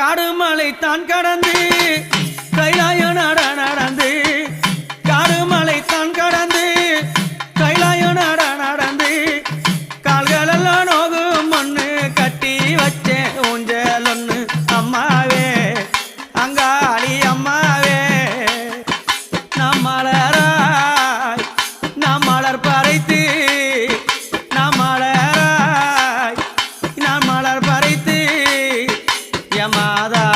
காடுமலை தான் கடந்து கைலாய நாட நடந்து. காடுமலை தான் கடந்து கைலாய நாட நடந்து. கால்களெல்லாம் நோகும் மண்ணு கட்டி வச்சேன் ஊஞ்சல் ஒன்று அம்மாவே. அங்காளி அம்மாவே. நம்மளராய் நம்மளர் பறைத்து llamada.